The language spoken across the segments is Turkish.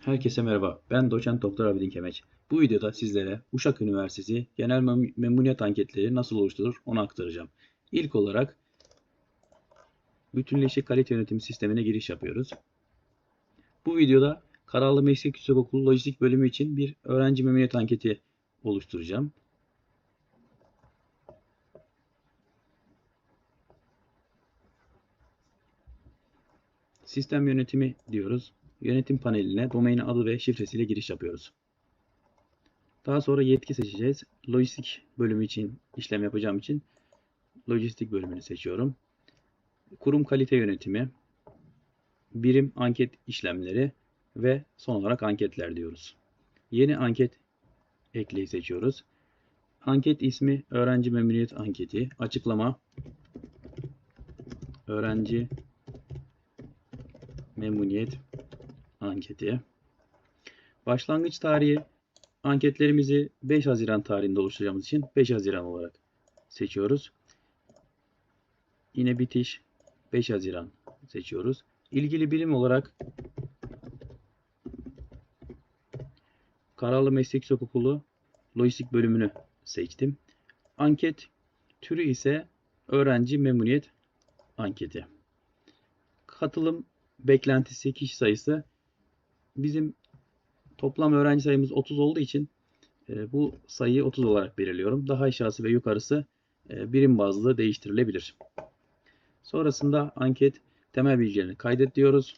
Herkese merhaba. Ben doçent doktor Abidin Kemeç. Bu videoda sizlere Uşak Üniversitesi genel mem memnuniyet anketleri nasıl oluşturur onu aktaracağım. İlk olarak bütünleşik kalite yönetimi sistemine giriş yapıyoruz. Bu videoda Kararlı Meslek Yüksekokulu Lojistik bölümü için bir öğrenci memnuniyet anketi oluşturacağım. Sistem yönetimi diyoruz. Yönetim paneline domain adı ve şifresiyle giriş yapıyoruz. Daha sonra yetki seçeceğiz. Lojistik bölümü için işlem yapacağım için lojistik bölümünü seçiyorum. Kurum kalite yönetimi, birim anket işlemleri ve son olarak anketler diyoruz. Yeni anket ekleyi seçiyoruz. Anket ismi öğrenci memnuniyet anketi. Açıklama öğrenci memnuniyet anketi. Başlangıç tarihi anketlerimizi 5 Haziran tarihinde oluşturacağımız için 5 Haziran olarak seçiyoruz. Yine bitiş 5 Haziran seçiyoruz. İlgili birim olarak Kararlı Meslek Yüksekokulu Lojistik bölümünü seçtim. Anket türü ise öğrenci memnuniyet anketi. Katılım beklentisi kişi sayısı bizim toplam öğrenci sayımız 30 olduğu için e, bu sayıyı 30 olarak belirliyorum. Daha aşağısı ve yukarısı e, birim bazlı değiştirilebilir. Sonrasında anket temel bilgilerini kaydet diyoruz.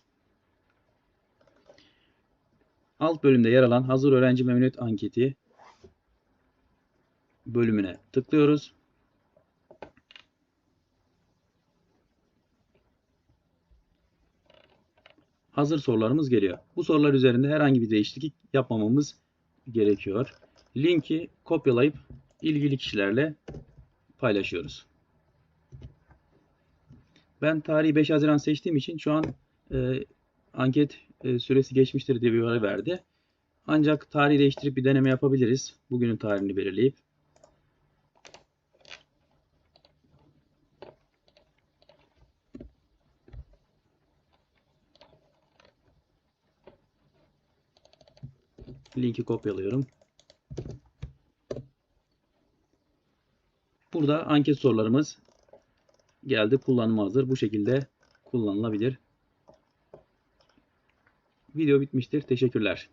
Alt bölümde yer alan hazır öğrenci memnuniyet anketi bölümüne tıklıyoruz. Hazır sorularımız geliyor. Bu sorular üzerinde herhangi bir değişiklik yapmamamız gerekiyor. Linki kopyalayıp ilgili kişilerle paylaşıyoruz. Ben tarihi 5 Haziran seçtiğim için şu an e, anket e, süresi geçmiştir diye bir uyarı verdi. Ancak tarihi değiştirip bir deneme yapabiliriz. Bugünün tarihini belirleyip. Linki kopyalıyorum. Burada anket sorularımız geldi. Kullanıma hazır. Bu şekilde kullanılabilir. Video bitmiştir. Teşekkürler.